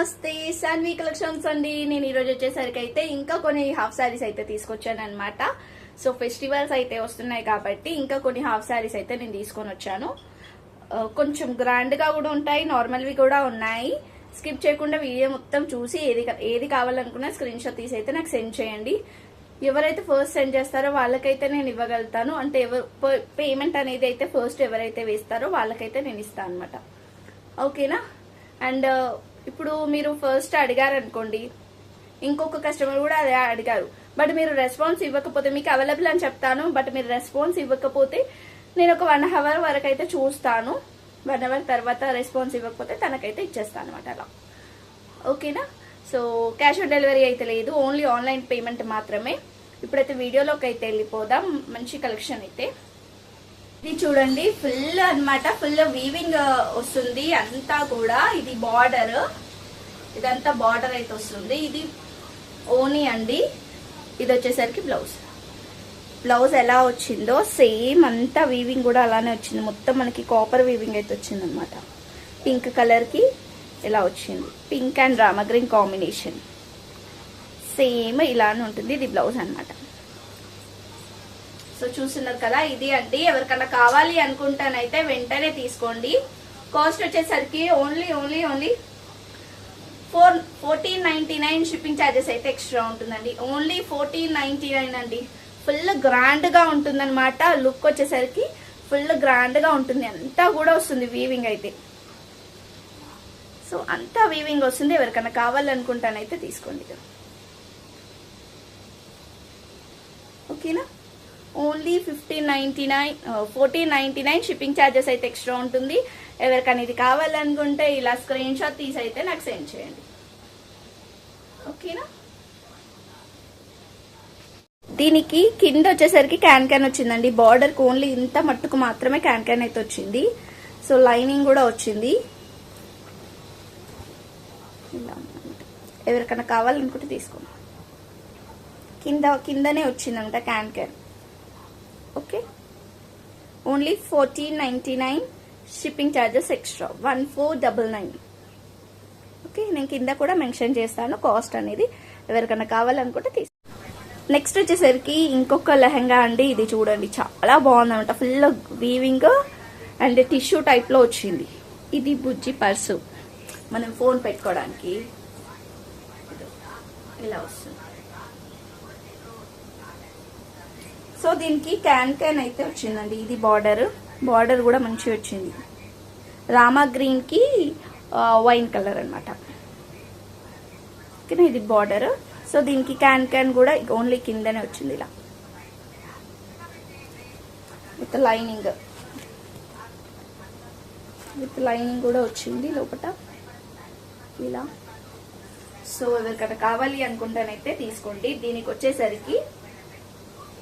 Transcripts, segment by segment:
నమస్తే సాన్వి కలెక్షన్స్ అండి. నేను ఈరోజు వచ్చేసరికి అయితే ఇంకా కొన్ని హాఫ్ శారీస్ అయితే తీసుకొచ్చాను అనమాట సో ఫెస్టివల్స్ అయితే వస్తున్నాయి కాబట్టి ఇంకా కొన్ని హాఫ్ శారీస్ అయితే నేను తీసుకొని వచ్చాను. కొంచెం గ్రాండ్గా కూడా ఉంటాయి నార్మల్వి కూడా ఉన్నాయి. స్కిప్ చేయకుండా వీడియో మొత్తం చూసి ఏది ఏది కావాలనుకున్నా స్క్రీన్ షాట్ తీసి అయితే నాకు సెండ్ చేయండి. ఎవరైతే ఫస్ట్ సెండ్ చేస్తారో వాళ్ళకైతే నేను ఇవ్వగలుగుతాను. అంటే ఎవరు పేమెంట్ అనేది అయితే ఫస్ట్ ఎవరైతే వేస్తారో వాళ్ళకైతే నేను ఇస్తాను అనమాట ఓకేనా అండ్ ఇప్పుడు మీరు ఫస్ట్ అడిగారు అనుకోండి ఇంకొక కస్టమర్ కూడా అదే అడిగారు. బట్ మీరు రెస్పాన్స్ ఇవ్వకపోతే మీకు అవైలబుల్ అని చెప్తాను బట్ మీరు రెస్పాన్స్ ఇవ్వకపోతే నేను ఒక వన్ అవర్ వరకు అయితే చూస్తాను. వన్ అవర్ తర్వాత రెస్పాన్స్ ఇవ్వకపోతే తనకైతే ఇచ్చేస్తాను అనమాట అలా. ఓకేనా? సో క్యాష్ ఆన్ డెలివరీ అయితే లేదు ఓన్లీ ఆన్లైన్ పేమెంట్ మాత్రమే. ఇప్పుడైతే వీడియోలోకి అయితే వెళ్ళిపోదాం మంచి కలెక్షన్ అయితే. ఇది చూడండి ఫుల్ అన్నమాట. ఫుల్ వీవింగ్ వస్తుంది. అంతా కూడా ఇది బార్డర్ ఇదంతా బార్డర్ అయితే వస్తుంది. ఇది ఓనీ అండి. ఇది వచ్చేసరికి బ్లౌజ్ బ్లౌజ్ ఎలా వచ్చిందో సేమ్ అంతా వీవింగ్ కూడా అలానే వచ్చింది. మొత్తం మనకి కాపర్ వీవింగ్ అయితే వచ్చింది అనమాట పింక్ కలర్కి ఇలా వచ్చింది. Pink and Rama green combination same ఇలానే ఉంటుంది. ఇది బ్లౌజ్ అనమాట సో చూస్తున్నారు కదా ఇది అండి. ఎవరికన్నా కావాలి అనుకుంటానైతే వెంటనే తీసుకోండి. కాస్ట్ వచ్చేసరికి only only only four fourteen ninety nine shipping charges అయితే ఎక్స్ట్రా ఉంటుందండి. ఓన్లీ ఫోర్టీన్ నైన్టీ నైన్ అండి ఫుల్ గ్రాండ్గా ఉంటుందన్నమాట. లుక్ వచ్చేసరికి ఫుల్ గ్రాండ్గా ఉంటుంది. అంతా కూడా వస్తుంది వీవింగ్ అయితే. సో అంతా వీవింగ్ వస్తుంది. ఎవరికైనా కావాలనుకుంటానైతే తీసుకోండి. ఓకేనా? Only fifteen ninety nine fourteen ninety nine shipping charges అయితే ఎక్స్ట్రా ఉంటుంది. ఎవరికైనా ఇది కావాలనుకుంటే ఇలా స్క్రీన్ షాట్ తీసి అయితే నాకు సెండ్ చేయండి. ఓకేనా? దీనికి కింద వచ్చేసరికి క్యాన్ క్యాన్ వచ్చిందండి. బార్డర్కి ఓన్లీ ఇంత మట్టుకు మాత్రమే క్యాన్ క్యాన్ అయితే వచ్చింది. సో లైనింగ్ కూడా వచ్చింది. ఎవరికైనా కావాలనుకుంటే తీసుకోండి. కింద కిందనే వచ్చిందంట can can okay only fourteen ninety nine shipping charges extra one four double nine okay నేను కింద కూడా మెన్షన్ చేస్తాను. కాస్ట్ అనేది ఎవరికైనా కావాలనుకుంటే తీసు నెక్స్ట్ వచ్చేసరికి ఇంకొక లెహంగా అండి. ఇది చూడండి. చాలా బాగుందన్నమాట. ఫుల్ వీవింగ్ అండ్ టిష్యూ టైప్లో వచ్చింది. ఇది బుజ్జి పర్సు. మనం ఫోన్ పెట్టుకోవడానికి. ఇలా వస్తుంది. సో దీనికి క్యాన్ క్యాన్ అయితే వచ్చిందండి. ఇది బార్డర్ బార్డర్ కూడా మంచిగా వచ్చింది. రామా గ్రీన్కి వైన్ కలర్ అనమాట ఓకేనా? ఇది బార్డర్ సో దీనికి క్యాన్ క్యాన్ కూడా ఓన్లీ కిందనే వచ్చింది ఇలా. విత్ లైనింగ్ విత్ లైనింగ్ కూడా వచ్చింది లోపల ఇలా. సో ఎవరికైనా కావాలి అనుకుంటానైతే తీసుకోండి. దీనికి వచ్చేసరికి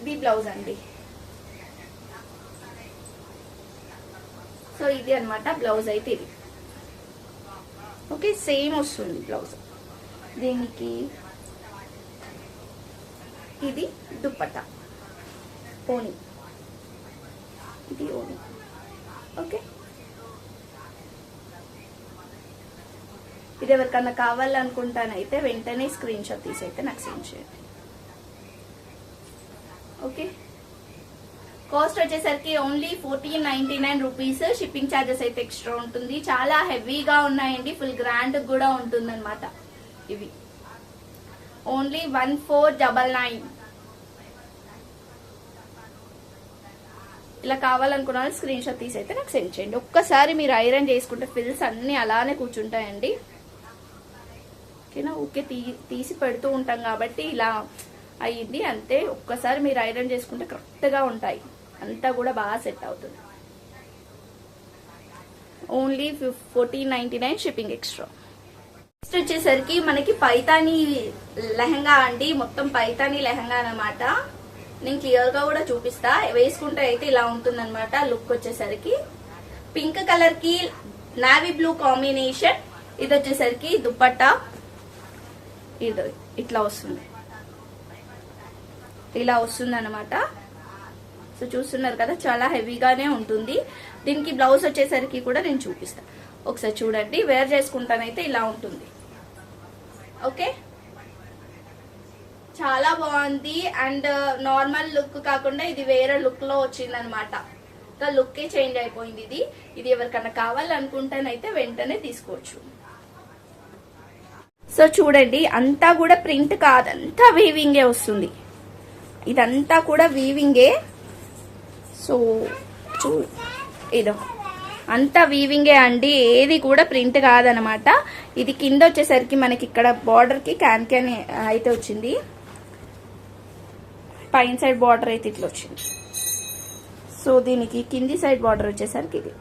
ఇది బ్లౌజ్ అండి. సో ఇది అన్నమాట బ్లౌజ్ అయితే ఇది. ఓకే సేమ్ వస్తుంది బ్లౌజ్. దీనికి ఇది దుప్పట ఓని ఇది ఓని ఓకే. ఇది ఎవరికన్నా కావాలనుకుంటానైతే వెంటనే స్క్రీన్ షాట్ తీసి అయితే నాకు సెండ్ చేయండి. ఓకే కాస్ట్ వచ్చేసరికి only fourteen ninety nine rupees shipping charges అయితే ఎక్స్ట్రా ఉంటుంది. చాలా హెవీగా ఉన్నాయండి. ఫుల్ గ్రాండ్ కూడా ఉంటుంది అనమాట ఇవి. Only one four double nine ఇలా కావాలనుకున్న వాళ్ళు స్క్రీన్ షాట్ తీసి అయితే నాకు సెండ్ చేయండి. ఒక్కసారి మీరు ఐరన్ చేసుకుంటే ఫిల్స్ అన్ని అలానే కూర్చుంటాయండి. ఓకేనా ఊకే తీ తీసి పెడుతూ ఉంటాం కాబట్టి ఇలా అయ్యింది. అంతే ఒక్కసారి మీరు ఐరన్ చేసుకుంటే కరెక్ట్గా ఉంటాయి. అంతా కూడా బాగా సెట్ అవుతుంది. Only fourteen ninety nine shipping extra. Next వచ్చేసరికి మనకి పైతాని లెహంగా అండి. మొత్తం పైతాని లెహంగా అన్నమాట. నేను క్లియర్గా కూడా చూపిస్తా. వేసుకుంటే అయితే ఇలా ఉంటుంది అనమాట లుక్ వచ్చేసరికి. పింక్ కలర్కి నావీ బ్లూ కాంబినేషన్. ఇది వచ్చేసరికి దుప్పట్టా ఇది ఇట్లా వస్తుంది. ఇలా వస్తుందన్నమాట. సో చూస్తున్నారు కదా చాలా హెవీగానే ఉంటుంది. దీనికి బ్లౌజ్ వచ్చేసరికి కూడా నేను చూపిస్తాను ఒకసారి చూడండి వేర్ చేసుకుంటానైతే ఇలా ఉంటుంది. ఓకే? చాలా బాగుంది. అండ్ uh, నార్మల్ లుక్ కాకుండా ఇది వేరే లుక్లో వచ్చింది అనమాట లుక్ చేంజ్ అయిపోయింది ఇది. ఇది ఎవరికన్నా కావాలనుకుంటేనైతే వెంటనే తీసుకోవచ్చు. సో చూడండి అంతా కూడా ప్రింట్ కాదంతా వీవింగే వస్తుంది. ఇదంతా కూడా వీవింగే సో చూ ఇదో. అంతా వీవింగే అండి. ఏది కూడా ప్రింట్ కాదనమాట. ఇది కింద వచ్చేసరికి మనకి ఇక్కడ బార్డర్కి క్యాన్ క్యాన్ అయితే వచ్చింది. పైన సైడ్ బార్డర్ అయితే ఇట్లా వచ్చింది. సో దీనికి కింది సైడ్ బార్డర్ వచ్చేసరికి ఇది.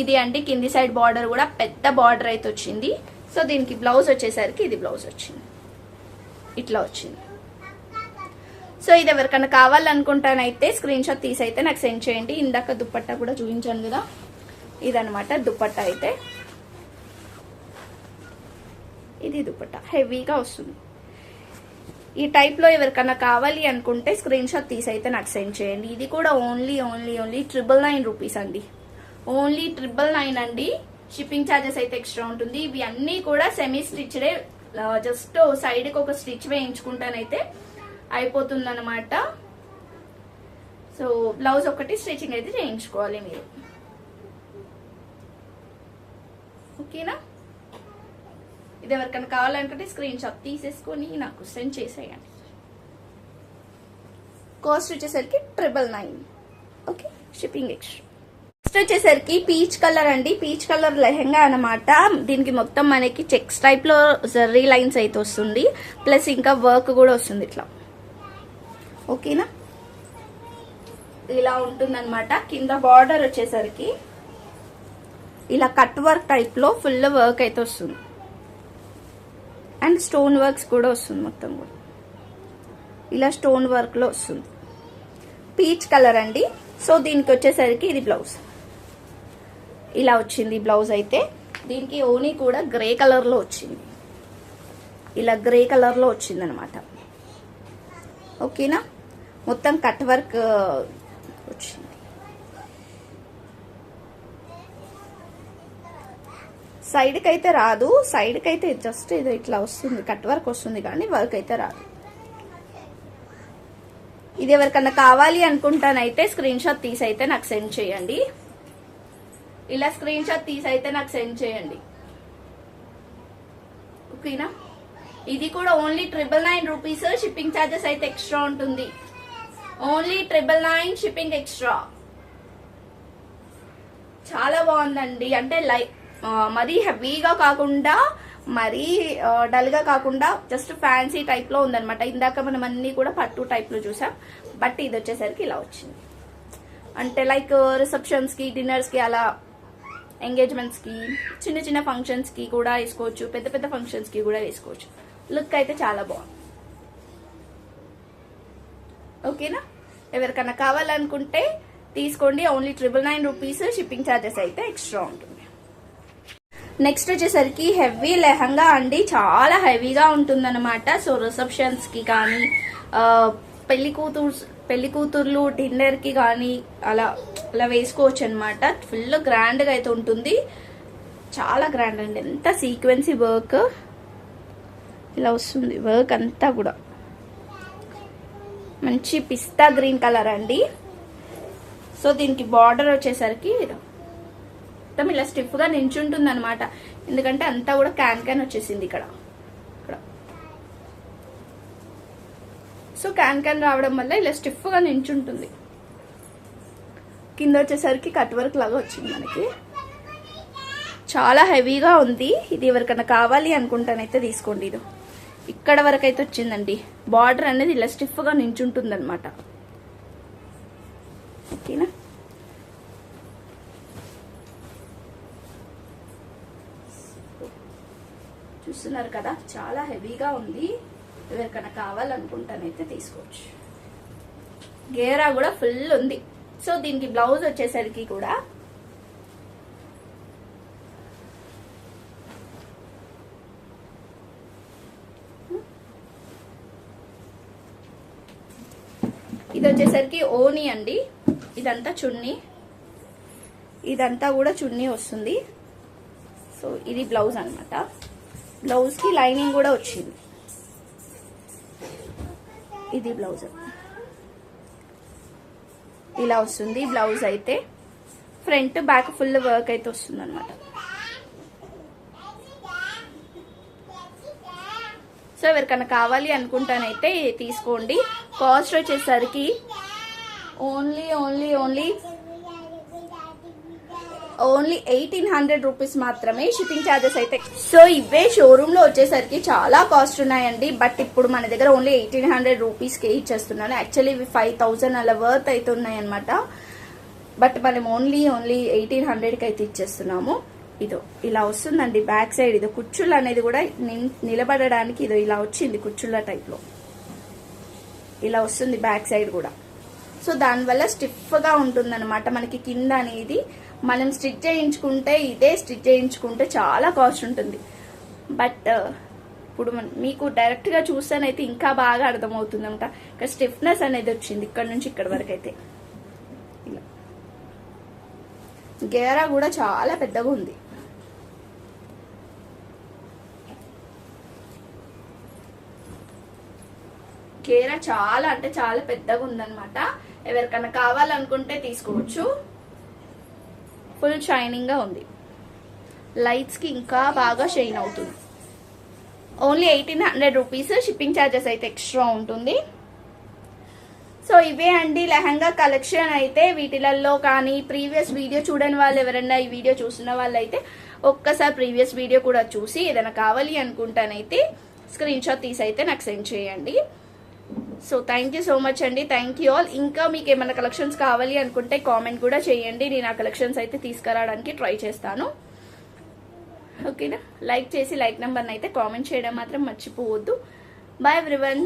ఇది అండి కింది సైడ్ బార్డర్ కూడా పెద్ద బార్డర్ అయితే వచ్చింది. సో దీనికి బ్లౌజ్ వచ్చేసరికి ఇది బ్లౌజ్ వచ్చింది. ఇట్లా వచ్చింది. సో ఇది ఎవరికైనా కావాలనుకుంటానైతే స్క్రీన్ షాట్ తీసి అయితే నాకు సెండ్ చేయండి. ఇందాక దుప్పట్టా కూడా చూపించాను కదా. ఇదనమాట దుప్పట్టా అయితే. ఇది దుప్పట్టా. హెవీగా వస్తుంది. ఈ టైప్లో ఎవరికైనా కావాలి అనుకుంటే స్క్రీన్ షాట్ తీసి అయితే నాకు సెండ్ చేయండి. ఇది కూడా only only only triple nine rupees అండి. ఓన్లీ ట్రిపుల్ నైన్ అండి. షిప్పింగ్ ఛార్జెస్ అయితే ఎక్స్ట్రా ఉంటుంది. ఇవి అన్నీ కూడా సెమీ స్టిచ్డే జస్ట్ సైడ్కి ఒక స్టిచ్ వేయించుకుంటానైతే అయిపోతుంది అనమాట సో బ్లౌజ్ ఒకటి స్టిచ్చింగ్ అయితే చేయించుకోవాలి మీరు. ఓకేనా? ఇది ఎవరికైనా కావాలనుకుంటే స్క్రీన్ షాట్ తీసేసుకొని నాకు సెండ్ చేసేయండి. కాస్ట్ వచ్చేసరికి triple nine okay shipping extra next వచ్చేసరికి పీచ్ కలర్ అండి. పీచ్ కలర్ లెహెంగా అనమాట దీనికి మొత్తం మనకి చెక్స్ టైప్లో జర్రీ లైన్స్ అయితే వస్తుంది. ప్లస్ ఇంకా వర్క్ కూడా వస్తుంది ఇట్లా. ఓకేనా? ఇలా ఉంటుందన్నమాట. కింద బార్డర్ వచ్చేసరికి ఇలా కట్ వర్క్ టైప్లో ఫుల్ వర్క్ అయితే వస్తుంది. అండ్ స్టోన్ వర్క్స్ కూడా వస్తుంది మొత్తం కూడా. ఇలా స్టోన్ వర్క్లో వస్తుంది. పీచ్ కలర్ అండి. సో దీనికి వచ్చేసరికి ఇది బ్లౌజ్. ఇలా వచ్చింది బ్లౌజ్ అయితే. దీనికి ఓనీ కూడా గ్రే కలర్లో వచ్చింది. ఇలా గ్రే కలర్లో వచ్చింది అనమాట ఓకేనా? మొత్తం కట్ వర్క్ వచ్చింది. సైడ్కి అయితే రాదు సైడ్కి అయితే జస్ట్ ఇది ఇట్లా వస్తుంది కట్ వర్క్ వస్తుంది కానీ వర్క్ అయితే రాదు. ఇది ఎవరికన్నా కావాలి అనుకుంటానైతే స్క్రీన్ షాట్ తీసి అయితే నాకు సెండ్ చేయండి. ఇలా స్క్రీన్ షాట్ తీసి అయితే నాకు సెండ్ చేయండి. ఓకేనా? ఇది కూడా only triple nine rupees shipping charges అయితే ఎక్స్ట్రా ఉంటుంది. Only triple nine shipping extra చాలా బాగుందండి. అంటే లై మరీ హెవీగా కాకుండా మరీ డల్గా కాకుండా జస్ట్ ఫ్యాన్సీ టైప్లో ఉందన్నమాట. ఇందాక మనం అన్ని కూడా పట్టు టైప్లో చూసాం. బట్ ఇది వచ్చేసరికి ఇలా వచ్చింది. అంటే లైక్ రిసెప్షన్స్కి డిన్నర్స్కి అలా ఎంగేజ్మెంట్స్కి చిన్న చిన్న ఫంక్షన్స్కి కూడా వేసుకోవచ్చు. పెద్ద పెద్ద ఫంక్షన్స్కి కూడా వేసుకోవచ్చు. లుక్ అయితే చాలా బాగుంది. ఓకేనా? ఎవరికైనా కావాలనుకుంటే తీసుకోండి. Only triple nine rupees shipping charges అయితే ఎక్స్ట్రా ఉంటుంది. నెక్స్ట్ వచ్చేసరికి హెవీ లెహంగా అండి. చాలా హెవీగా ఉంటుందన్నమాట. సో రిసెప్షన్స్కి కానీ పెళ్ళి కూతురు పెళ్ళి కూతుర్లు డిన్నర్కి కానీ అలా అలా వేసుకోవచ్చు అనమాట ఫుల్ గ్రాండ్గా అయితే ఉంటుంది. చాలా గ్రాండ్ అండి. ఎంత సీక్వెన్సీ వర్క్ ఇలా వస్తుంది. వర్క్ అంతా కూడా. మంచి పిస్తా గ్రీన్ కలర్ అండి. సో దీనికి బార్డర్ వచ్చేసరికి మొత్తం ఇలా స్టిఫ్గా నించుంటుంది అనమాట ఎందుకంటే అంతా కూడా క్యాన్ క్యాన్ వచ్చేసింది ఇక్కడ. ఇక్కడ. సో క్యాన్ క్యాన్ రావడం వల్ల ఇలా స్టిఫ్గా నించుంటుంది. కింద వచ్చేసరికి కట్ వర్క్ లాగా వచ్చింది మనకి. చాలా హెవీగా ఉంది. ఇది ఎవరికైనా కావాలి అనుకుంటానైతే తీసుకోండి ఇది. ఇక్కడ వరకు అయితే వచ్చిందండి. బార్డర్ అనేది ఇలా స్టిఫ్గా నించుంటుంది అనమాట ఓకేనా? చూస్తున్నారు కదా చాలా హెవీగా ఉంది. ఎవరికైనా కావాలనుకుంటానైతే తీసుకోవచ్చు. గేరా కూడా ఫుల్ ఉంది. సో దీనికి బ్లౌజ్ వచ్చేసరికి కూడా ఇది వచ్చేసరికి ఓని అండి. ఇదంతా చున్నీ. ఇదంతా కూడా చున్నీ వస్తుంది. సో ఇది బ్లౌజ్ అనమాట బ్లౌజ్కి లైనింగ్ కూడా వచ్చింది. ఇది బ్లౌజ్. ఇలా వస్తుంది బ్లౌజ్ అయితే. ఫ్రంట్ బ్యాక్ ఫుల్ వర్క్ అయితే వస్తుంది అనమాట సో ఎవరికైనా కావాలి అనుకుంటానైతే తీసుకోండి. కాస్ట్ వచ్చేసరికి only only only only eighteen hundred rupees మాత్రమే షిప్పింగ్ ఛార్జెస్ అయితే. సో ఇవే షోరూమ్లో వచ్చేసరికి చాలా కాస్ట్ ఉన్నాయండి. బట్ ఇప్పుడు మన దగ్గర ఓన్లీ ఎయిటీన్ హండ్రెడ్ రూపీస్కే ఇచ్చేస్తున్నాను. యాక్చువల్లీ ఇవి ఫైవ్ థౌసండ్ అలా వర్త్ అయితే ఉన్నాయన్నమాట. బట్ మనం ఓన్లీ ఓన్లీ ఎయిటీన్ హండ్రెడ్కి అయితే ఇచ్చేస్తున్నాము. ఇదో ఇలా వస్తుందండి బ్యాక్ సైడ్. ఇదో కుచ్చుళ్ళు అనేది కూడా నిలబడడానికి ఇదో ఇలా వచ్చింది కుచ్చుళ్ళ టైప్లో. ఇలా వస్తుంది బ్యాక్ సైడ్ కూడా. సో దానివల్ల స్టిఫ్గా ఉంటుందన్నమాట మనకి కింద అనేది. మనం స్టిచ్ చేయించుకుంటే ఇదే స్టిచ్ చేయించుకుంటే చాలా కాస్ట్ ఉంటుంది. బట్ ఇప్పుడు మీకు డైరెక్ట్గా చూస్తానైతే ఇంకా బాగా అర్థమవుతుంది అనమాట ఇక్కడ స్టిఫ్నెస్ అనేది వచ్చింది ఇక్కడ నుంచి ఇక్కడ వరకు అయితే. ఇలా. గేరా కూడా చాలా పెద్దగా ఉంది. కేర చాలా అంటే చాలా పెద్దగా ఉందన్నమాట. ఎవరికైనా కావాలనుకుంటే తీసుకోవచ్చు. ఫుల్ షైనింగ్గా ఉంది. లైట్స్కి ఇంకా బాగా షైన్ అవుతుంది. Only eighteen hundred rupees shipping charges అయితే ఎక్స్ట్రా ఉంటుంది. సో ఇవే అండి లెహంగా కలెక్షన్ అయితే. వీటిలలో కానీ ప్రీవియస్ వీడియో చూడని వాళ్ళు ఎవరైనా ఈ వీడియో చూసిన వాళ్ళు అయితే ఒక్కసారి ప్రీవియస్ వీడియో కూడా చూసి ఏదైనా కావాలి అనుకుంటానైతే స్క్రీన్ షాట్ తీసి అయితే నాకు సెండ్ చేయండి. So thank you so much అండి. థ్యాంక్ యూ ఆల్ ఇంకా మీకు ఏమైనా కలెక్షన్స్ కావాలి అనుకుంటే కామెంట్ కూడా చేయండి. నేను ఆ కలెక్షన్స్ అయితే తీసుకురావడానికి ట్రై చేస్తాను. ఓకేనా లైక్ చేసి లైక్ నెంబర్ని అయితే కామెంట్ చేయడం మాత్రం మర్చిపోవద్దు. Bye everyone